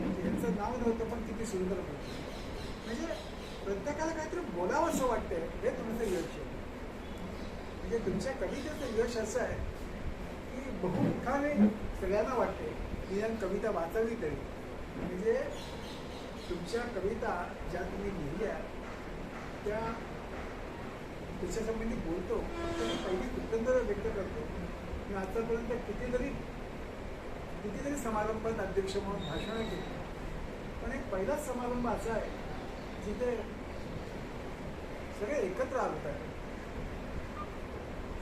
यांचं नाव नव्हतं पण किती सुंदर होतं. म्हणजे प्रत्येकाला काहीतरी बोलावं असं वाटतंय हे तुमचं यश आहे. म्हणजे तुमच्या कवितेचं यश असं आहे की बहुमुखाने सगळ्यांना वाटते निदान कविता वाचवली तरी. म्हणजे तुमच्या कविता ज्या तुम्ही लिहिल्या त्या त्याच्यासंबंधी बोलतो तर पहिली कृतज्ञता व्यक्त करतो. मी आतापर्यंत कितीतरी कितीतरी समारंभात अध्यक्ष म्हणून भाषणं केली. पण एक पहिलाच समारंभ असा आहे जिथे सगळे एकत्र आलो आहे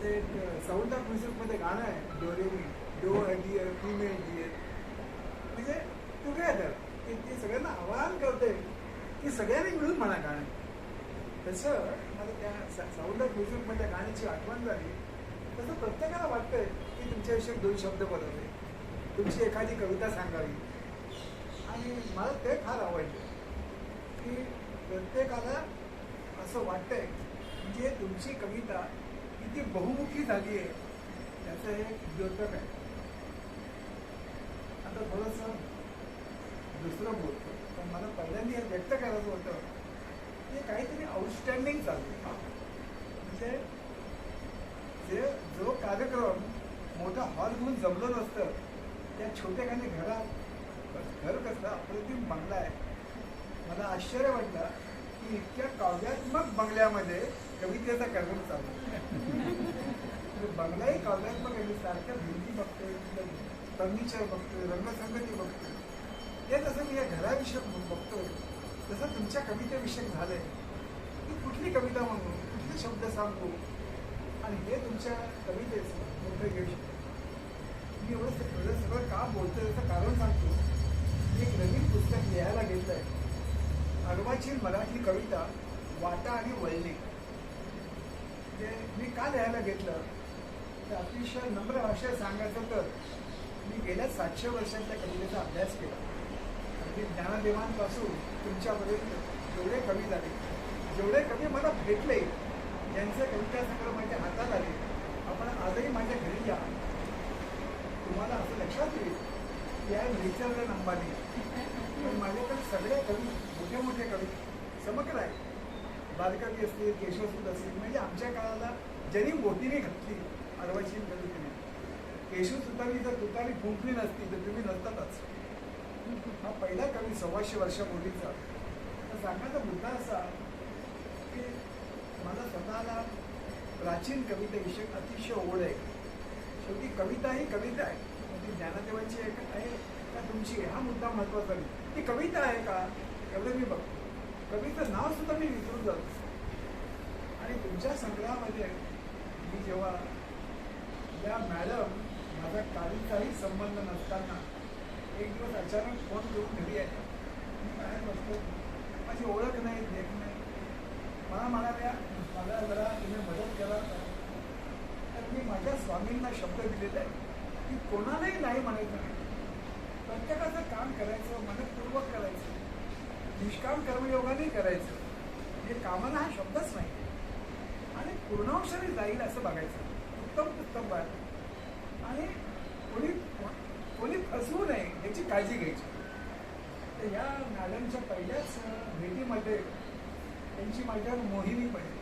ते एक साऊंड ऑफ म्युझिकमध्ये गाणं आहे doremi doe deer female deer म्हणजे टुगेदर की ती सगळ्यांना आवाहन करते की सगळ्यांनी मिळून म्हणा गाणं. तसं मला त्या साऊंड ऑफ म्युझिकमधल्या गाण्याची आठवण झाली. तसं प्रत्येकाला वाटतंय की तुमच्याविषयी दोन शब्द बोलावे. तुमची एखादी कविता सांगावी. आणि मला ते फार आवडलं. की प्रत्येकाला असं वाटतंय म्हणजे तुमची कविता किती बहुमुखी झाली आहे त्याचं हे द्योतक आहे. आता थोडंसं दुसरं बोलतो पण मला पहिल्यांदा हे व्यक्त करायचं होतं ते काहीतरी आउटस्टँडिंग चालू म्हणजे जे जो कार्यक्रम मोठा हॉल घेऊन जमलं नसतं त्या छोट्याखानी घरात घर कसं अप्रतिम बंगला आहे. मला आश्चर्य वाटलं की इतक्या काव्यात्मक बंगल्यामध्ये कवितेचा कर्म चालू आहे. म्हणजे बंगलाही काव्यात्मक आहे. मी सारख्या भिंती बघतोय फर्निचर बघतोय रंगसंगती बघतोय. ते जसं मी या घराविषयक बघतोय तसं तुमच्या कवितेविषयक झालंय. की कुठली कविता म्हणू? कुठले शब्द सांगू? आणि हे तुमच्या कवितेचं मोठं यश आहे. मी एवढं सगळं सगळं का बोलतोय याचं कारण सांगतो. मी एक नवीन पुस्तक लिहायला घेतलंय अर्वाचीन मराठी कविता वाटा आणि वळणे ते मी का लिहायला घेतलं? तर अतिशय नम्र भाषेत सांगायचं तर मी गेल्या सातशे वर्षांच्या कवितेचा अभ्यास केला. अगदी ज्ञानदेवांपासून तुमच्यापर्यंत जेवढे कवी झाले जेवढे कवी मला भेटले ज्यांचे कविता संग्रह माझ्या हातात आले. आपण आजही माझ्या घरी या. तुम्हाला असं लक्षात येईल की आहे नेचरलँड अंबानी पण माझ्याकडे सगळे कवी मोठे मोठे कवी समग्र आहे बालकवी असतील केशवसूत असतील म्हणजे आमच्या काळाला ज्यांनी मोठीने घातली अर्वाची कवितेने केशवसुतांनी जर तुतारी फुंकली नसती तर तुम्ही नसतातच. हा पहिला कवी सव्वाशे वर्षापूर्वीचा तर सांगायचा मुद्दा असा की मला स्वतःला प्राचीन कवितेविषयी अतिशय ओढ आहे. कविता ही कविता आहे. ती ज्ञानदेवांची आहे का तुमची हा मुद्दा महत्त्वाचा नाही ती कविता आहे का? एवढं मी बघतो. कविचं नाव सुद्धा मी विसरून जातो. आणि तुमच्या संग्रहामध्ये मी जेव्हा या मॅडम माझा काहीचाही संबंध नसताना एक दिवस अचानक फोन घेऊन घरी आहे मी बाहेर बसतो माझी ओळख नाही देख नाही. मला म्हणाल्या मला जरा तुम्ही मदत करा. तर मी माझ्या स्वामींना शब्द दिलेला आहे. की कोणालाही नाही म्हणायचं नाही. प्रत्येकाचं काम करायचं मनपूर्वक करायचं. निष्काम कर्मयोगाने करायचं. म्हणजे कामाला हा शब्दच नाही. आणि पूर्णांशाने जाईल असं बघायचं. उत्तम उत्तम बाय आणि कोणी कोणी फसवू नये याची काळजी घ्यायची. तर या मॅडमच्या पहिल्याच भेटीमध्ये त्यांची माझ्यावर मोहिनी पडली.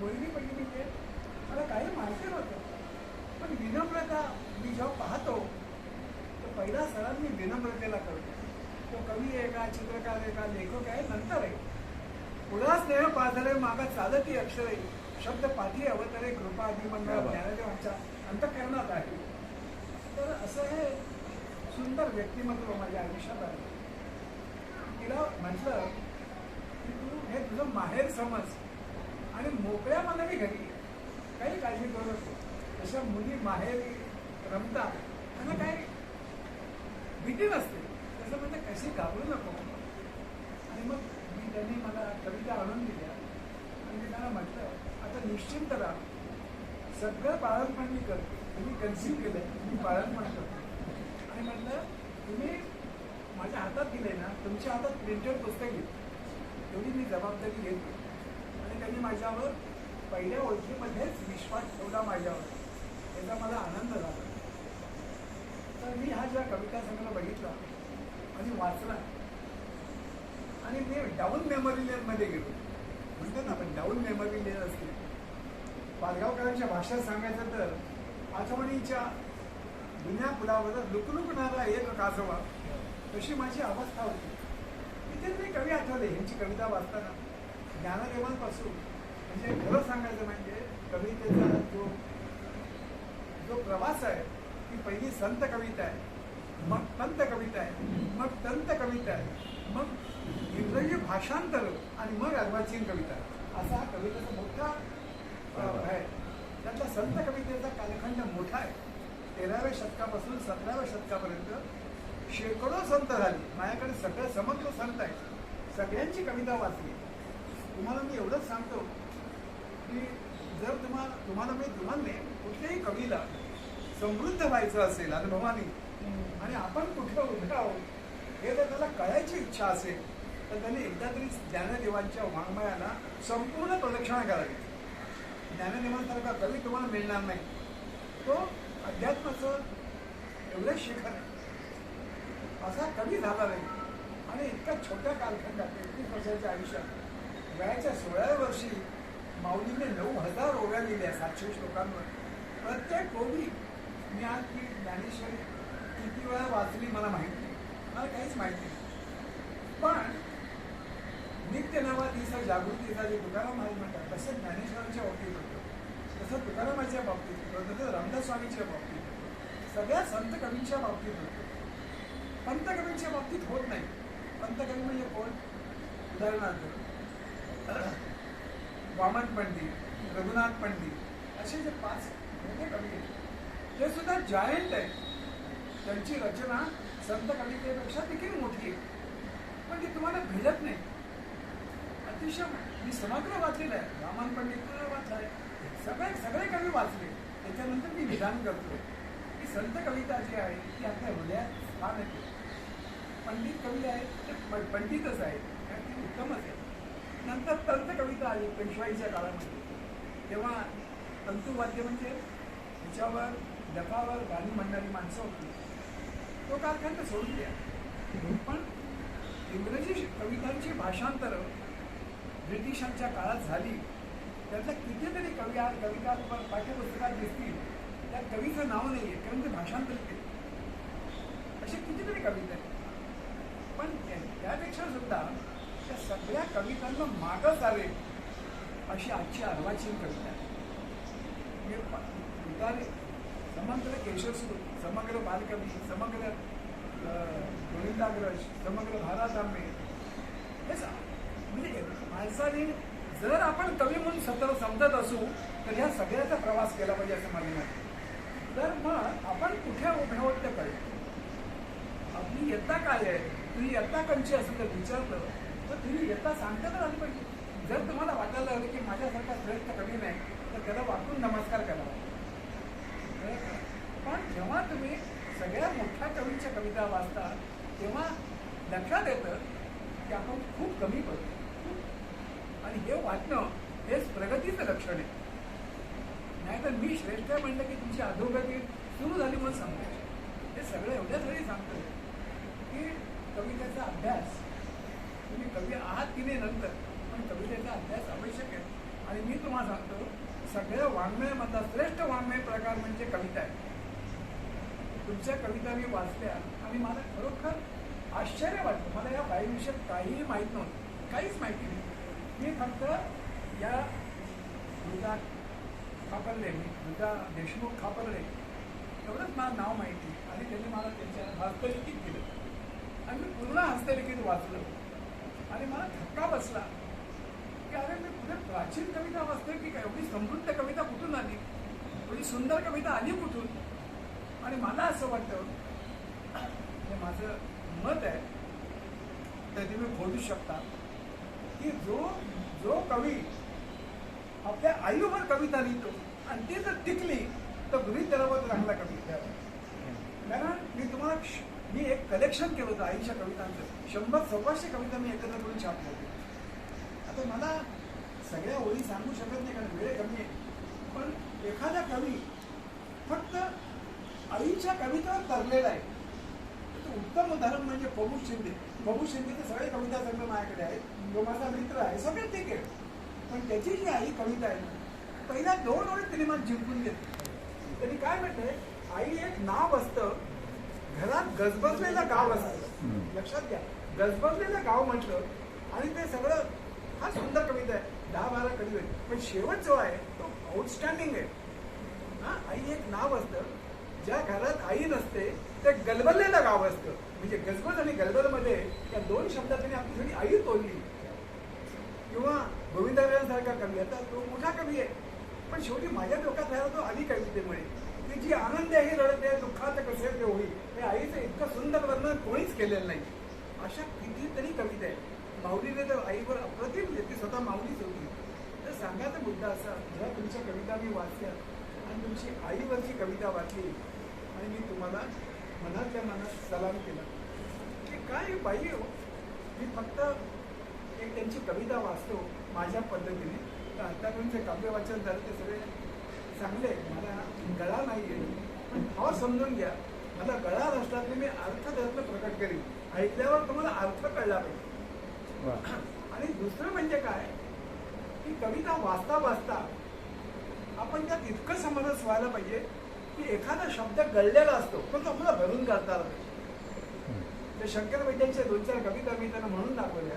मोहिनी पडली म्हणजे मला काही माहिती नव्हतं. पण विनम्रता मी जेव्हा पाहतो तर पहिला सराव मी विनम्रतेला करतो. तो कवी आहे का चित्रकार आहे का लेखक आहे नंतर आहे. पुढा स्नेह पाझरे मागा चालती अक्षरे शब्द पाठी अवतरे कृपा अभिमंडळ ज्ञानदेव आमच्या अंतकरणात आहे. तर असं हे सुंदर व्यक्तिमत्व माझ्या आयुष्यात आहे. तिला म्हटलं की तू हे तुझं माहेर समज आणि मोकळ्या मनाने घरी. काही काळजी करू नको. अशा मुली माहेरी रमतात त्यांना काही भीती नसते. तसं म्हणजे कशी घाबरू नको. आणि मग मी त्यांनी मला कविता आणून दिल्या. आणि मी त्यांना म्हटलं आता निश्चिंत राहा. सगळं बाळणपण मी करतो. तुम्ही कन्सिव्ह केलं मी बाळणपण करतो. आणि म्हटलं तुम्ही माझ्या हातात दिले ना तुमच्या हातात प्रिंटेड पुस्तक घेतली तेवढी मी जबाबदारी घेतो आणि त्यांनी माझ्यावर पहिल्या ओळखीमध्येच विश्वास ठेवला माझ्यावर. याचा मला आनंद झाला. तर मी हा ज्या कविता संग्रह बघितला आणि वाचला आणि मी डाऊन मेमरी लेनमध्ये गेलो. म्हणतो ना आपण डाऊन मेमरी लेन असते. पालगावकरांच्या भाषेत सांगायचं तर आठवणीच्या जुन्या पुलावर लुकलुकणारा एक काजवा तशी माझी अवस्था होती. तिथे मी कवी आठवले ह्यांची कविता वाचताना. ज्ञानदेवांपासून म्हणजे खरं सांगायचं म्हणजे कवितेचा जो जो प्रवास आहे ती पहिली संत कविता आहे. मग पंत कविता आहे मग तंत कविता आहे मग इंग्रजी भाषांतर आणि मग अर्वाचीन कविता. असा हा कवितेचा मोठा आहे. त्यातला संत कवितेचा कालखंड मोठा आहे. तेराव्या शतकापासून सतराव्या शतकापर्यंत शेकडो संत झाले. माझ्याकडे सगळे समग्र संत आहेत. सगळ्यांची कविता वाचली. तुम्हाला मी एवढंच सांगतो की जर तुम्हाला तुम्हाला मी तुम्हाला कुठल्याही कवीला समृद्ध व्हायचं असेल अनुभवानी आणि आपण कुठे उभे आहोत हे जर त्याला कळायची इच्छा असेल तर त्याने एकदा तरी ज्ञानदेवांच्या वाङ्मयाला संपूर्ण प्रदक्षिणा करावी. ज्ञानदेवांसारखा कवी तुम्हाला मिळणार नाही. तो अध्यात्माचं एवढं शिखर आहे. असा कवी झाला नाही. आणि इतक्या छोट्या कालखंडात एकवीस वर्षाच्या आयुष्यात वयाच्या सोळाव्या वर्षी माऊलीने नऊ हजार ओव्या लिहिल्या सातशे श्लोकांवर प्रत्येक ओवी मी आज ती ज्ञानेश्वरी किती वेळा वाचली मला माहिती नाही. मला काहीच माहिती नाही. पण नित्य नवा दिसा जागृतीचा जे तुकाराम महाराज म्हणतात तसं ज्ञानेश्वरांच्या बाबतीत होतं. तसं तुकारामाच्या बाबतीत होतं. तसं रामदास्वामीच्या बाबतीत होतं. सगळ्या संत कवींच्या बाबतीत होतं. पंत कवींच्या बाबतीत होत नाही. पंत कवी म्हणजे कोण? उदाहरणार्थ वामन पंडित रघुनाथ पंडित असे जे पाच मोठे कवी आहेत ते सुद्धा जायंट आहेत. त्यांची रचना संत कवितेपेक्षा देखील मोठी आहे. पण ती तुम्हाला भिडत नाही. अतिशय मी समग्र वाचलेलं आहे. वामन पंडित वाचलाय सगळे सगळे कवी वाचले. त्याच्यानंतर मी विधान करतो की संत कविता जी आहे ती आपल्या हृदयात स्थान येते पंडित कवी आहेत ते प- पंडितच आहेत. कारण ती उत्तमच आहे नंतर तंत कविता आली पेशवाईच्या काळामध्ये. तेव्हा तंतुवाद्य म्हणजे तिच्यावर डफावर गाणी म्हणणारी माणसं होती. तो कालखंड सोडून द्या. पण इंग्रजी कवितांची भाषांतरं ब्रिटिशांच्या काळात झाली. त्यातल्या कितीतरी कवी आज कविता तुम्हाला पाठ्यपुस्तकात दिसतील. त्या कवीचं नाव नाही आहे कारण ते. भाषांतर केले असे कितीतरी कविता आहेत. पण त्यापेक्षा सुद्धा सगळ्या कवितांना मागं जावे अशी आजची अर्वाचीन कविता आहे. म्हणजे समग्र केशवसूर समग्र बालकवी समग्र अं, गोविंदाग्रज समग्र भारातांबे. हे सा- म्हणजे माणसाने जर आपण कवी म्हणून सतत समजत असू तर ह्या सगळ्याचा प्रवास केला पाहिजे असं मला वाटतं. तर मग आपण कुठे उभे आहोत ते आपली यत्ता काय आहे? तुम्ही यत्ता कंची असं तर विचारलं. तर तुम्ही येता सांगता तर आली पाहिजे. जर तुम्हाला वाटायला लागलं की माझ्यासारखा श्रेष्ठ कवी नाही तर त्याला वाटून नमस्कार करावा का? पण जेव्हा तुम्ही सगळ्या मोठ्या कवींच्या कविता वाचता तेव्हा लक्षात येतं की आपण खूप कमी पडतो. आणि हे वाचणं हेच प्रगतीचं लक्षण आहे. नाहीतर मी श्रेष्ठ म्हणलं की तुमची अधोगती सुरू झाली म्हणून सांगतो. हे सगळं एवढ्यासाठी सांगतो की कवितेचा अभ्यास तुम्ही कवी आहात की नाही नंतर पण कवितेचा अभ्यास आवश्यक आहे. आणि मी तुम्हाला सांगतो सगळ्या वाङ्मयामधला श्रेष्ठ वाङ्मय प्रकार म्हणजे कविता आहे. तुमच्या कविता मी वाचल्या आणि मला खरोखर आश्चर्य वाटलं. मला या बाईविषयी काहीही माहीत नव्हतं. काहीच माहिती नाही. मी फक्त या मृदा खापरले मी मृदा देशमुख खापरले. एवढंच मला नाव माहिती. आणि त्यांनी मला त्यांच्या हस्तलिखित केलं. आणि मी पूर्ण हस्तलिखित वाचलं. आणि मला धक्का बसला. की अरे मी पुढे प्राचीन कविता वाचते की काय? एवढी समृद्ध कविता कुठून आली? एवढी सुंदर कविता आली कुठून? आणि मला असं वाटतं हे माझं मत आहे तर तुम्ही बोलू शकता की जो जो कवी आपल्या आईवर कविता लिहितो आणि ती जर टिकली तर गृहित धरावं चांगला कवी कारण मी तुम्हाला मी एक कलेक्शन केलं होतं आईच्या कवितांचं. शंभर सव्वाशे कविता मी एकत्र करून छापल्या होते आता मला सगळ्या ओळी सांगू शकत नाही कारण वेळ कमी आहे. पण एखादा कवी फक्त आईच्या कविता तरलेला आहे. त्याचं उत्तम उदाहरण म्हणजे प्रभू शिंदे. प्रभू शिंदेचे सगळे कविता संग्रह माझ्याकडे आहेत. जो माझा मित्र आहे. सगळे ठीक आहे. पण त्याची जी आई कविता आहे पहिल्या दोन ओळी तिने मला जिंकून घेतली. त्यांनी काय म्हणते आई एक नाव असतं. घरात गजबजलेलं गाव असतं लक्षात घ्या. गजबजलेलं गाव म्हटलं आणि ते सगळं हा सुंदर कविता आहे. दहा बारा कविता आहे पण शेवट जो आहे तो आउटस्टँडिंग आहे. हा आई एक नाव असतं. ज्या घरात आई नसते ते गलबललेलं गाव असतं. म्हणजे गजबज आणि गलबलमध्ये या दोन शब्दात त्यांनी आपली थोडी आई तोडली. किंवा गोविंदराजांसारखा कवी आता तो मोठा कवी आहे. पण शेवटी माझ्या डोक्यात राहिला तो आली कवितेमुळे. की जी आनंद आहे रडत आहे दुःखात कसे ते होईल हे आईचं इतकं सुंदर वर्णन कोणीच केलेलं नाही. अशा कितीतरी कविता आहे माऊलीने तर आईवर अप्रतिम म्हणजे ती स्वतः माऊलीच होती. तर सांगायचा मुद्दा असा जेव्हा तुमच्या कविता मी वाचल्या आणि तुमची आईवरची कविता वाचली आणि मी तुम्हाला मनातल्या मनात सलाम केला की काय बाई हो? मी फक्त एक त्यांची कविता वाचतो माझ्या पद्धतीने. तर आतापर्यंत काव्य वाचन झालं ते सगळे चांगले आहे. मला गळा नाही आहे पण भाव समजून घ्या. मला गळा नसला मी अर्थ त्यातलं प्रकट करीन. ऐकल्यावर तुम्हाला अर्थ कळला पाहिजे. आणि दुसरं म्हणजे काय? की कविता वाचता वाचता आपण त्यात इतकं समरस व्हायला पाहिजे की एखादा शब्द गळलेला असतो पण तो आपल्याला भरून काढता आला पाहिजे. ते शंकर वैद्यांच्या दोन चार कविता मी त्यांना म्हणून दाखवल्या.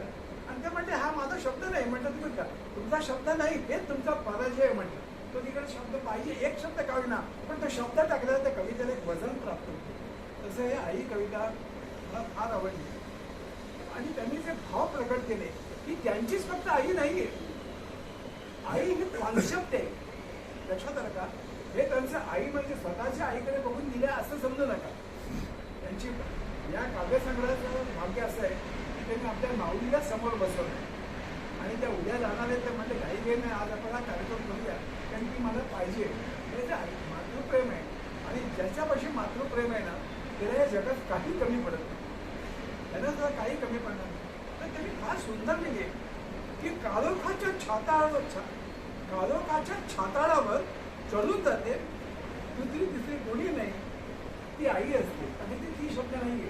आणि ते म्हणजे हा माझा शब्द नाही. म्हटलं तुम्ही का? तुमचा शब्द नाही हेच तुमचा पराजय. म्हटलं. तो तिकडे शब्द पाहिजे एक शब्द काढणार पण तो शब्द टाकल्यावर त्या कवितेला एक वजन प्राप्त होतं. तसं हे आई कविता मला फार आवडली. आणि त्यांनी जे भाव प्रकट केले की त्यांचीच फक्त आई नाहीये. आई ही कॉन्सेप्ट आहे. लक्षात आलं का हे त्यांचं आई म्हणजे स्वतःच्या आईकडे बघून दिल्या असं समजू नका. त्यांची या काव्यसंग्रहाचं भाग्य असं आहे की त्यांनी आपल्या माऊलीला समोर बसवलं. आणि त्या उद्या जाणार आहेत ते म्हणजे काही घे नाही आज आपण हा कार्यक्रम करूया. कारण की मला पाहिजे. हे आई- मातृप्रेम आहे. आणि ज्याच्यापाशी मातृप्रेम आहे ना त्याला या जगात काही कमी पडत नाही. त्यांना जर काही कमी पडणार नाही तर त्यांनी फार सुंदर लिहिले. की काळोखाच्या छाताळावर छा काळोखाच्या छाताळावर चढून जाते. दुसरी तिसरी कोणी नाही. ती आई असते. आणि ती ती शब्द नाहीये.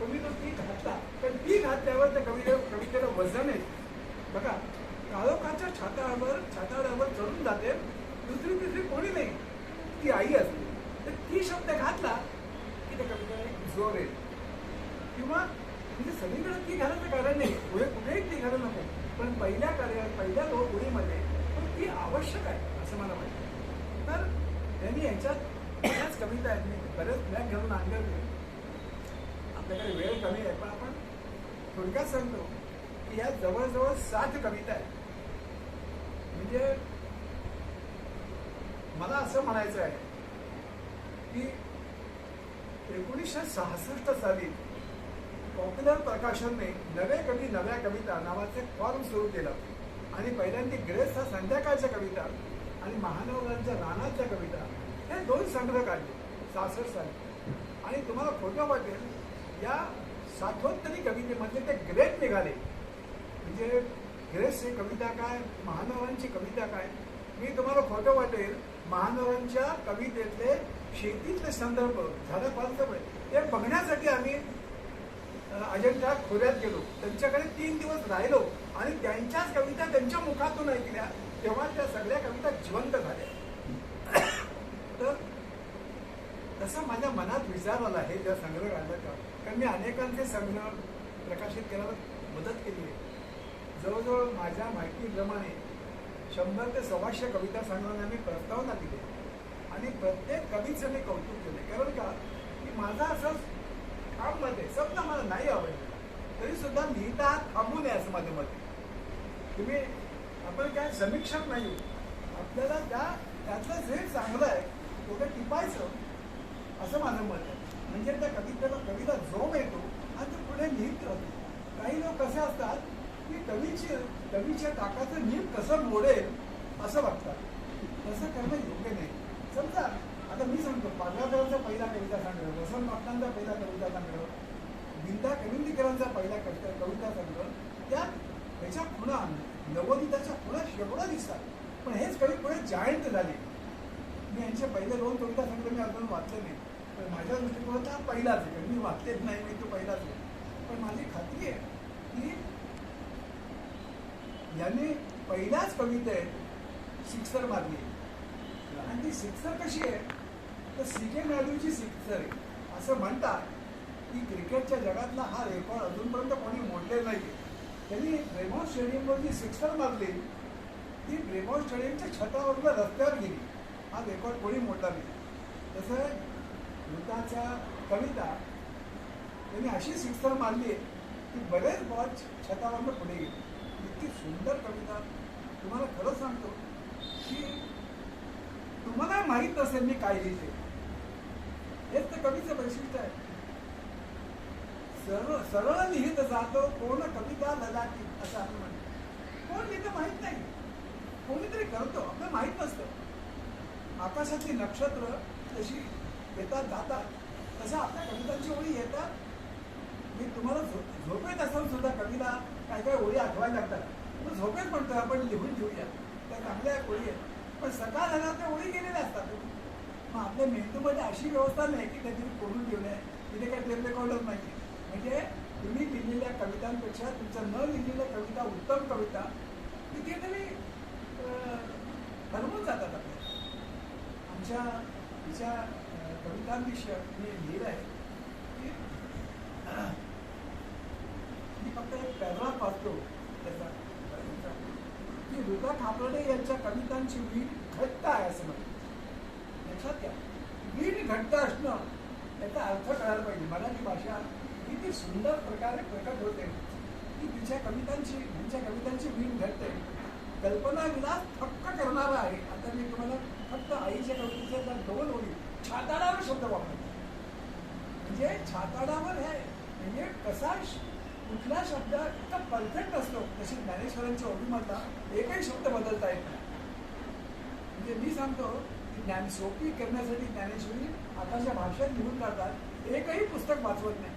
तुम्ही तो ती घातला पण ती घातल्यावर त्या कविते कवितेला वजन आहे. बघा काळोखाच्या छाताळावर छाताळावर चढून जाते. दुसरी तिसरी कोणी नाही. ती आई असते. तर ती शब्द घातला की त्या कवितेला जोर येईल. किंवा म्हणजे सगळीकडे ती घालायचं कारण नाही. पुढे कुठेही ती घालू नको. पण पहिल्या कार्य पहिल्या दो ओळीमध्ये पण ती आवश्यक आहे असं मला वाटतं. तर त्यांनी यांच्यात बऱ्याच कविता आहेत. मी बरेच बॅग घालून आणलं आपल्याकडे वेळ कमी आहे पण आपण थोडक्यात सांगतो की या जवळजवळ सात कविता आहेत. म्हणजे मला असं म्हणायचं आहे की एकोणीसशे सहासष्ट साली पॉप्युलर प्रकाशनने नवे कवी नव्या कविता नावाचे फॉर्म सुरू केलं. आणि पहिल्यांदा ग्रेस हा संध्याकाळच्या कविता आणि महानवरांच्या रानाच्या कविता हे दोन संग्रह काढले सहासष्ट साली. आणि तुम्हाला खोटं वाटेल या सातवत्तरी कवितेमध्ये ते ग्रेट निघाले. म्हणजे ग्रेसची कविता काय? महानवरांची कविता काय? मी तुम्हाला खोटं वाटेल. महानवरांच्या कवितेतले शेतीतले संदर्भ झालं फारचं ते बघण्यासाठी आम्ही अजंठा खोऱ्यात गेलो. त्यांच्याकडे तीन दिवस राहिलो आणि त्यांच्याच कविता त्यांच्या मुखातून ऐकल्या. तेव्हा त्या सगळ्या कविता जिवंत झाल्या. तर तसा माझ्या मनात विचार आला आहे त्या संग्रह काढल्याचा कारण मी अनेकांचे संग्रह प्रकाशित करायला मदत केली आहे. जवळजवळ माझ्या माहितीप्रमाणे शंभर ते सव्वाशे कविता संग्रहांना मी प्रस्तावना दिली आणि प्रत्येक कवीचं मी कौतुक केले. कारण का? की माझा असं काममध्ये शब्द मला नाही आवडलेला तरी सुद्धा लिहिता थांबू नये असं माझं मत. आहे. तुम्ही आपण काय समीक्षक नाही आहोत. आपल्याला त्या त्यातलं जे चांगलं आहे तेवढं टिपायचं असं माझं मत आहे. म्हणजे त्या कवितेला कविता जो येतो आणि ते पुढे लिहित राहतो. काही लोक कसे असतात की कवीची कवीच्या टाकाचं नीम कसं मोडेल असं वाटतं. तसं करणं योग्य नाही. समजा आता मी सांगतो पाडगावकरांचा पहिला कविता संग्रह वसंत पाटलांचा पहिला कविता संग्रह बिंदा कविंदीकरांचा पहिला कविता कविता संग्रह त्यात त्याच्या खुणा नवोदिताच्या खुणा शेकडो दिसतात. पण हेच कवी पुढे जायंट झाले. मी यांचे पहिले दोन कविता संग्रह मी अजून वाचले नाही. पण माझ्या दृष्टिकोनात हा पहिलाच आहे. मी वाचलेच नाही मी तो पहिलाच आहे. पण माझी खात्री आहे की यांनी पहिल्याच कवितेत सिक्सर मारली. आणि ती सिक्सर कशी आहे? तर सी के नायडूची सिक्सर आहे. असं म्हणतात की क्रिकेटच्या जगातला हा रेकॉर्ड अजूनपर्यंत कोणी मोडलेला नाही त्यांनी ब्रेमॉन स्टेडियमवर जी सिक्सर मारली ती ब्रेमॉन स्टेडियमच्या छतावरनं रस्त्यावर गेली. हा रेकॉर्ड कोणी मोडला नाही. तसं मृताच्या कविता त्यांनी अशी सिक्सर मारली आहे की बरेच बॉल छतावरनं पुढे गेले. इतकी सुंदर कविता तुम्हाला खरं सांगतो की तुम्हाला माहीत नसेल मी काय लिहिते. हेच तर कवीचं वैशिष्ट्य आहे. सरळ सरळ लिहित जातो कोण कविता ललाटी असं आपण म्हणतो. कोण लिहितं माहीत नाही. कोणीतरी करतो आपल्याला माहीत नसतं. आकाशातली नक्षत्र जशी येतात जातात तशा आपल्या कवितांची ओळी येतात. मी तुम्हाला झोपेत असून सुद्धा कविता काही काही ओळी आठवायला लागतात. मग झोपेत म्हणतो आपण लिहून ठेवूया त्या चांगल्या ओळी आहेत. पण सकाळ झाला त्या ओळी गेलेल्या असतात. मग आपल्या मेंदूमध्ये अशी व्यवस्था नाही की काहीतरी ठेवलं आहे. तिथे काही टेप रेकॉर्डर नाही म्हणजे तुम्ही लिहिलेल्या कवितांपेक्षा तुमच्या न लिहिलेल्या कविता उत्तम कविता कितीतरी हरवून जातात आपल्या आमच्या तिच्या कवितांविषयी मी लिहिलं आहे की मी फक्त एक पॅराग्राफ वाचतो. त्याचा दुर्गा रुदा यांच्या कवितांची वीट घट्ट आहे असं म्हणतात. लक्षात घ्या. वीट घट्ट असणं त्याचा अर्थ कळायला पाहिजे. मराठी भाषा किती सुंदर प्रकारे प्रकट होते. की तिच्या कवितांची त्यांच्या कवितांची वीण घडते कल्पना विलास थक्क करणारा आहे. आता मी तुम्हाला फक्त आईच्या कवितेच्या जर दोन होईल छाताडावर शब्द वापरतो. म्हणजे छाताडावर आहे म्हणजे कसा कुठला शब्द इतका परफेक्ट असतो? तशी ज्ञानेश्वरांच्या ओळीमधला एकही शब्द बदलता येत नाही. म्हणजे मी सांगतो की ज्ञान सोपी करण्यासाठी ज्ञानेश्वरी आताच्या भाषेत लिहून काढतात एकही पुस्तक वाचवत नाही.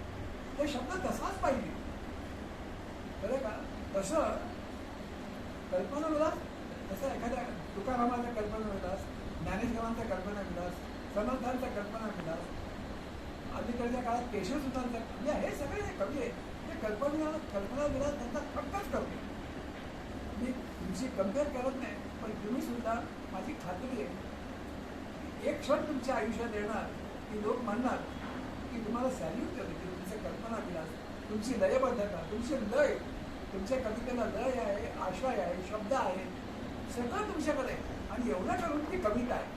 ते शब्द तसाच पाहिजे. बरं का? तसं कल्पना विलास तसं एखाद्या तुकारामाचा कल्पना विलास ज्ञानेश्वरांचा कल्पना विलास समर्थांचा कल्पना विलास अलीकडच्या काळात केशवसुतांचा म्हणजे हे सगळे कवी आहेत. ते कल्पना कल्पना विलास त्यांचा फक्तच करतो. मी तुमची कंपेअर करत नाही पण तुम्ही सुद्धा माझी खात्री आहे. एक क्षण तुमच्या आयुष्यात येणार की लोक म्हणणार की तुम्हाला सॅल्यूट करते की तुमचं कल्पना विलास तुमची लयबद्धता तुमची लय तुमच्या कवितेला लय आहे आशय आहे शब्द आहे सगळं तुमच्याकडे आणि एवढं करून ती कविता आहे.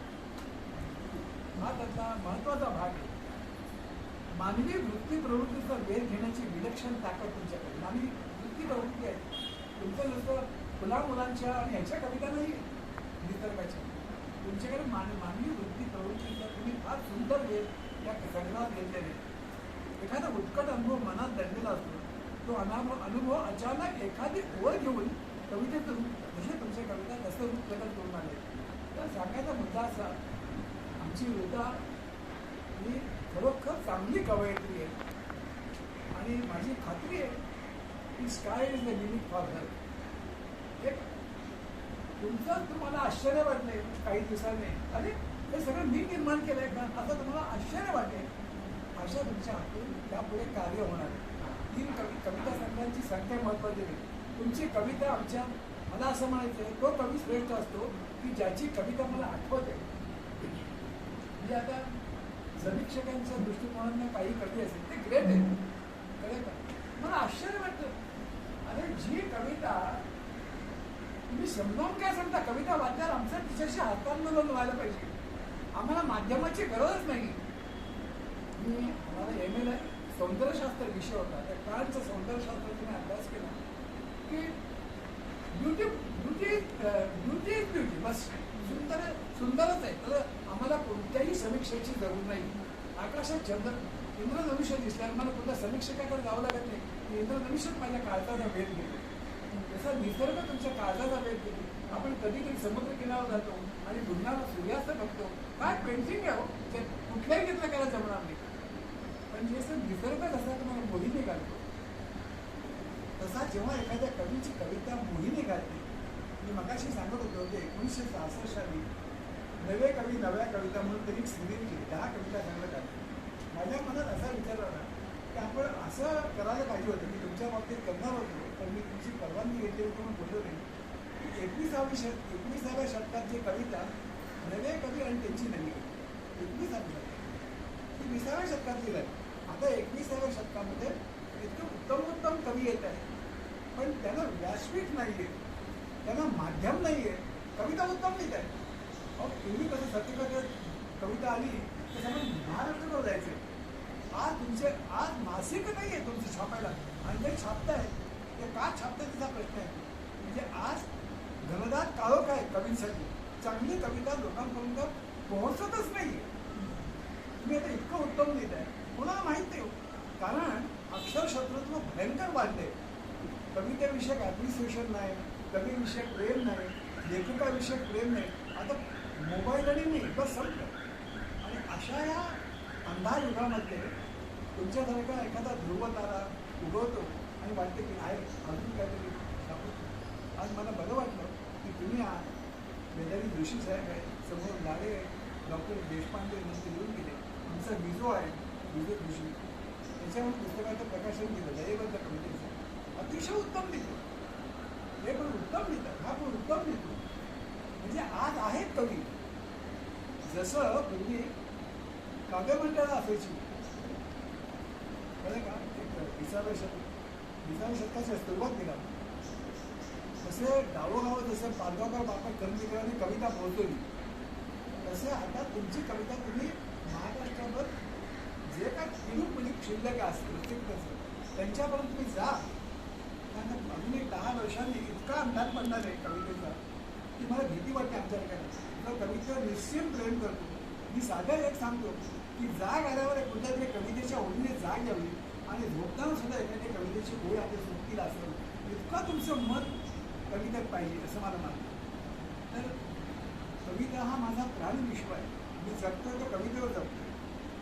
हा त्यातला महत्त्वाचा भाग आहे. मानवी वृत्ती प्रवृत्तीचा वेध घेण्याची विलक्षण ताकद तुमच्याकडे. मानवी वृत्ती प्रवृत्ती आहे. तुमचं जसं फुला मुलांच्या आणि ह्याच्या कविता नाही निसर्गाच्या. तुमच्याकडे मान मानवी वृत्ती प्रवृत्तीचा तुम्ही फार सुंदर वेध या संग्रहात घेतलेले एखादा उत्कट अनुभव मनात दडलेला असतो. तो अनुभव अनुभव अचानक एखादी ओळ घेऊन कवितेतून रूप जसे तुमच्या कविता तसं रूप प्रकट करून आले. तर सांगायचा मुद्दा असा आमची वृद्धा ही खरोखर चांगली कवयित्री आहे. आणि माझी खात्री आहे की sky is the limit for हर एक तुमचं तुम्हाला आश्चर्य वाटलंय काही दिवसांनी. अरे हे सगळं मी निर्माण केलंय का? असं तुम्हाला आश्चर्य वाटेल. अशा तुमच्या हातून त्यापुढे कार्य होणार आहे. तीन कवि कविता संघांची संख्या महत्वाची आहे. तुमची कविता आमच्या मला असं म्हणायचं आहे तो कवी श्रेष्ठ असतो की ज्याची कविता मला आठवत. आहे म्हणजे आता समीक्षकांच्या दृष्टिकोनाने काही कवी असेल. ते ग्रेट आहे. कळलं का? मला आश्चर्य वाटतं. अरे जी कविता तुम्ही समजावून काय सांगता? कविता वाचल्यावर आमचं तिच्याशी हातांदोलन व्हायला पाहिजे. आम्हाला माध्यमाची गरज नाही. मी मला एम एल सौंदर्यशास्त्र विषय होता. त्या काळचा सौंदर्यशास्त्राचा मी अभ्यास केला की beauty beauty beauty is beauty बस सुंदर सुंदरच आहे. तर आम्हाला कोणत्याही समीक्षेची जरूर नाही. आकाशात चंद्र इंद्रधनुष्य दिसल्यावर मला कोणत्या समीक्षकाकडे जावं लागत नाही. इंद्रधनुष्यच माझ्या काळजाचा वेध घेतो. जसा निसर्ग तुमच्या काळजाचा भेट घेतो. आपण कधीतरी समुद्र किनाऱ्यावर जातो आणि बुडणारा सूर्यास्त बघतो. काय पेंटिंग आहे हो? ते कुठल्याही घेतलं त्याला जमणार नाही. पण जसं निसर्ग जसा तुम्हाला मोहिनी घालतो तसा जेव्हा एखाद्या कवीची कविता मोहिनी घालते मी मगाशी सांगत होतो की एकोणीसशे सहासष्ट साली नवे कवी नव्या कविता म्हणून त्यांनी सिरीज केली दहा कविता सांगत आल्या माझ्या मनात असा विचार आला की आपण असं करायला पाहिजे होतं मी तुमच्या बाबतीत करणार होतो पण मी तुमची परवानगी घेतली होती म्हणून बोललो नाही. की एकविसावी शत एकविसाव्या शतकात जी कविता नवे कवी आणि त्यांची नवी कवी एकविसावी शतक ती विसाव्या शतकात लिहिलं आता एकविसाव्या शतकामध्ये इतकं उत्तम उत्तम कवी येत आहे पण त्यांना व्यासपीठ नाही आहे त्यांना माध्यम नाही आहे कविता उत्तम लिहित आहे. अहो तुम्ही कसं सत्यकथेत कविता आली त्याच्यामुळे महाराष्ट्रावर जायचे आज तुमचे आज मासिक नाही आहे तुमचं छापायला. आणि जे छापताय ते का छापताय त्याचा प्रश्न आहे. म्हणजे आज घनदाट काळोख आहे कवींसाठी. चांगली कविता लोकांपर्यंत पोहोचतच नाही तुम्ही आता इतकं उत्तम लिहित आहे. कोणाला माहीत नाही हो? कारण अक्षरशत्रुत्व भयंकर वाढले कवितेविषयक ॲप्रिसिएशन नाही. कवीविषयक प्रेम नाही लेखकाविषयक प्रेम नाही. आता मोबाईल आणि मी बस संपलं. आणि अशा या अंधार युगामध्ये तुमच्यासारखा एखादा ध्रुव तारा उगवतो आणि वाटते की आहे अजून काहीतरी सापडतं. आज मला बरं वाटलं की तुम्ही आज वेदारी जोशी साहेब आहे समोर लाडे डॉक्टर देशपांडे यांचे लिहून गेले आमचा विजो आहे विजो जोशी. त्याच्यावर पुस्तकाचं प्रकाशन केलं दयबद्ध कवितेचं अतिशय उत्तम लिहितो हे पण उत्तम लिहितात हा पण उत्तम लिहितो. म्हणजे आज आहेत कवी. जसं पूर्वी काव्यमंडळं असायची. कळलं का? एक विसाव्या शतक विसाव्या शतकाच्या सुरुवात केला तसे गावोगाव जसे पालगावकर बापट कर्मचाऱ्यांनी कविता पोहोचवली तसे आता तुमची कविता तुम्ही महाराष्ट्रावर जे काय तिरुपणी शिल्लक असतील प्रत्येक त्यांच्यापर्यंत तुम्ही जा. त्यांना अजून एक दहा वर्षांनी इतका अंदाज पडणार आहे कवितेचा की मला भीती वाटते आमच्या तर कवितेवर निश्चित प्रेम करतो. मी साधं एक सांगतो की जाग आल्यावर कुठल्या तरी कवितेच्या ओढीने जाग यावी आणि झोपताना सुद्धा एखाद्या कवितेची ओढ आपल्या सुटतील असेल इतकं तुमचं मत कवितेत पाहिजे असं मला मानतं तर कविता हा माझा प्राण विश्व आहे. मी जगतोय तो कवितेवर जगतोय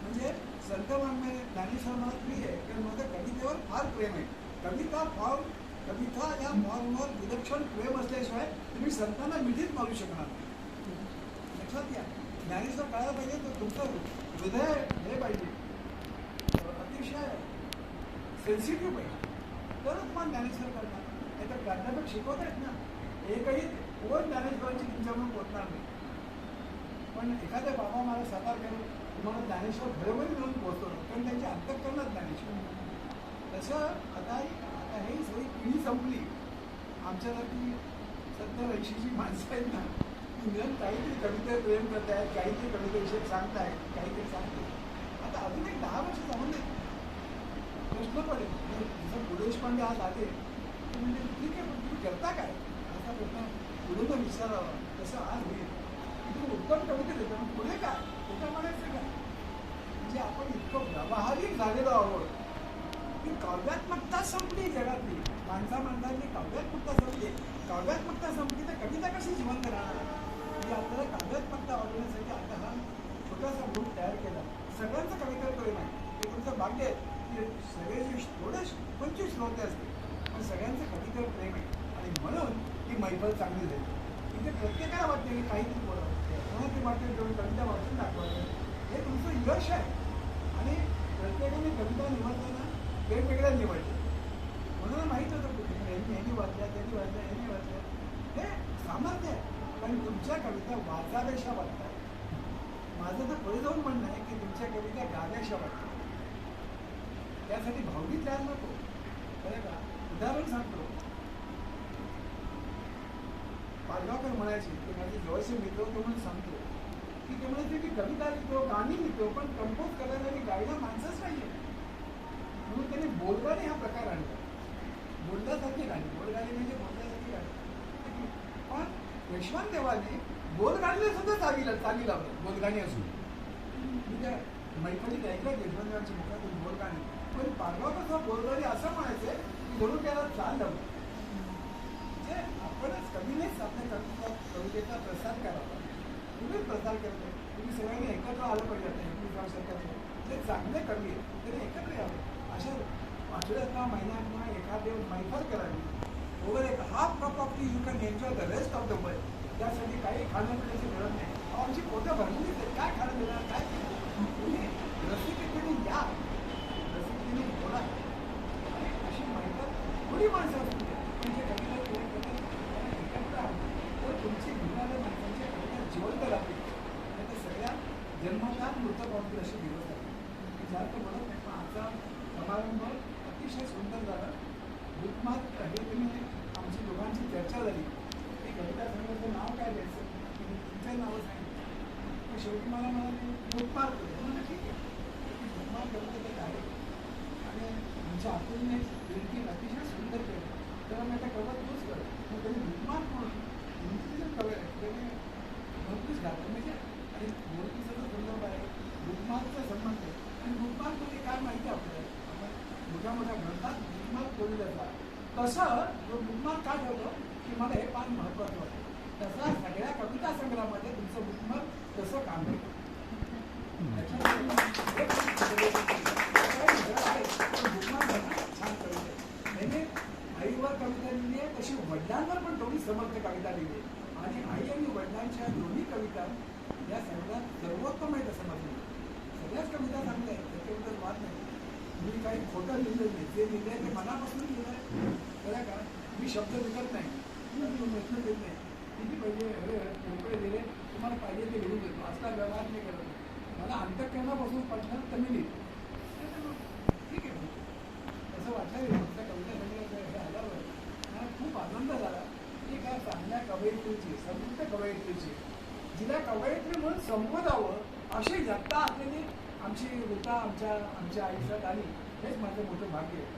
म्हणजे संत वाङ्मय ज्ञानेश्वर मला प्रिय आहे कारण माझं कवितेवर फार प्रेम आहे. कविता फार कविता या फॉर्मवर विलक्षण प्रेम असल्याशिवाय तुम्ही संतांना मिठीच मारू शकणार लक्षात घ्या. ज्ञानेश्वर कळायला पाहिजे तर तुमचं हृदय हे पाहिजे. अतिशय सेन्सिटिव्ह पाहिजे तरच तुम्हाला ज्ञानेश्वर करणार. नाही तर प्राध्यापक शिकवत आहेत ना. एकही कोण ज्ञानेश्वरांची तुमच्याकडून पोचणार नाही. पण एखाद्या बाबा मला साकार करून तुम्हाला ज्ञानेश्वर घरोघरी मिळून पोहोचतो कारण त्यांच्या अंतकरणात ज्ञानेश्वर. तसं आता आता हे सगळी पिढी संपली. आमच्यासारखी सत्तर ऐंशीची माणसं आहेत ना ती मिळून काहीतरी कविता प्रेम करत आहेत काहीतरी कवितेविषयी सांगतायत काहीतरी सांगते आता अजून एक दहा वर्ष जाऊन दे. प्रश्न पडेल. म्हणजे जसं पांडे आज आले म्हणजे ठीक आहे पण तुम्ही करता काय? असा प्रश्न पुढे विचारावा. तसं आज होईल. तुम्ही उत्तम कविता देतो पण पुढे काय? त्याच्या म्हणायचं काय? म्हणजे आपण इतकं व्यावहारिक झालेलो आहोत. ती काव्यात्मकता संपली जगातली. माणसा माणसांनी काव्यात्मकता संपली. काव्यात्मकता संपली तर कविता कशी जिवंत राहणार? म्हणजे आपल्याला काव्यात्मकता वाढवण्यासाठी आता हा छोटासा ग्रुप तयार केला. सगळ्यांचं कविता करू नाही ते तुमचं भाग्य आहे की सगळे जे थोडे पंचवीस श्रोते असतील पण सगळ्यांचं कवितेवर प्रेम आहे. आणि म्हणून ही मैफल चांगली झाली. इथे प्रत्येकाला वाटते की काहीतरी बोलावं. म्हणून ते वाटते तेवढी कविता वाचून दाखवायचं. हे तुमचं यश आहे. आणि प्रत्येकाने कविता निवडताना वेगवेगळ्या निवडल्या म्हणून माहीत होतं कुठे यांनी यांनी वाचल्या त्यांनी वाचल्या यांनी वाचल्या. हे सामर्थ्य आहे. पण तुमच्या कविता वाचाव्याशा वाटतात. माझं तर पुढे जाऊन म्हणणं आहे की तुमच्या कविता गाव्याशा वाटतात. त्यासाठी भावनिक तयार नको. बरं का? उदाहरण सांगतो. पालगावकर म्हणायचे की माझे जवळचे मित्र होते म्हणून सांगतो. की ते म्हणायचे की कविता लिहितो गाणी लिहितो पण कंपोज करायला आणि गायला माणसंच नाहीये. म्हणून त्याने बोलगाणे हा प्रकार आणला. बोलण्यासारखी गाणी बोलगाणी म्हणजे बोलण्यासारखी गाणी. पण यशवंत देवाने बोलगाणीला सुद्धा चावी चावी लावलं बोलगाणी असून. म्हणजे त्या मैफलीत ऐकलं यशवंत देवांच्या मुखातून बोलगाणी पण पाडगावकर बोलगाणी असं म्हणायचे की जणू त्याला चाल लावलं म्हणजे कवीनेच आपल्या कविता कवितेचा प्रसार करावा. तुम्ही प्रसार करतो तुम्ही सगळ्यांनी एकत्र आलं पाहिजे आता एकवीस शतकाचं जे म्हणजे चांगले कवी आहेत. त्याने एकत्र यावं. अशा आठवड्यातला महिन्यातला एखादे मैफल करावी. वगैरे half cup of tea you can enjoy the rest of the world त्यासाठी काही खाणं पिण्याची गरज नाही. आमची पोटं भरली येते काय खाणं देणार? काय तुम्ही रसिकतेने या. रसिकतेने बोला. आणि अशी मैफल थोडी माणसं असू द्या. पण जे कविता किंवा कविता एकत्र आले तर तुमची भिनाऱ्या माणसांची कविता जिवंत राहते. आणि ते सगळ्या जन्मदान मृत पावतील असे दिवस आहेत. मी जास्त म्हणत नाही पण आता समारंभ अतिशय सुंदर झाला. बुकमार्क हे तुम्ही आमची दोघांची चर्चा झाली. ते कविता संघाचं नाव काय द्यायचं? तुमच्या नावं सांगितलं पण शेवटी मला म्हणाले बुकमार्क म्हणून ठीक आहे. बुकमार्क कविता आहे. आणि आमच्या अतुलने एक अतिशय सुंदर केलं. तेव्हा मी आता कवत तोच करतो मग त्यांनी बुकमार्क म्हणून हिंदीचे जे कवी आहेत त्याने भरपूरच घातलं म्हणजे आणि मूर्तीचा जो संदर्भ आहे बुकमार्कचा संबंध आहे आणि बुकमार्कमध्ये काय माहिती आहे आपल्याला आपण मोठ्या मोठ्या ग्रंथात बुकमार्क ठेवले जातात तसं बुकमार्क काय ठेवतो? की मला हे पान महत्वाचं होतं तसा सगळ्या कविता संग्रहामध्ये तुमचं बुकमार्क तसं काम करतं. छान कविता आईवर कविता लिहिली आहे तशी वडिलांवर पण दोन्ही समर्थ कविता लिहिली आणि आई आणि वडिलांच्या दोन्ही कविता या सगळ्यात सर्वोत्तम आहेत असं माझं सगळ्याच कविता चांगल्या आहेत त्याच्याबद्दल वाद नाही मी काही खोटं लिहिलं नाही जे लिहिलं आहे ते मनापासून लिहिलं आहे कळलं का मी शब्द विकत नाही. प्रश्न देत नाही. किती पाहिजे अरे रुपये दिले तुम्हाला पाहिजे ते घेऊन देतो. असला व्यवहार नाही करत नाही. मला अंतकरणापासून पटणार कमी लिहितो. नाही ठीक आहे. असं वाटलं कविता संग्रह हे आल्यावर. मला खूप आनंद झाला की एका चांगल्या कवयित्रीची समृद्ध कवयित्रीची जिला कवयित्री म्हणून संबोधावं अशी जगता असलेली आमची ऋता आमच्या आमच्या आयुष्यात आली. हेच माझं मोठं भाग्य आहे.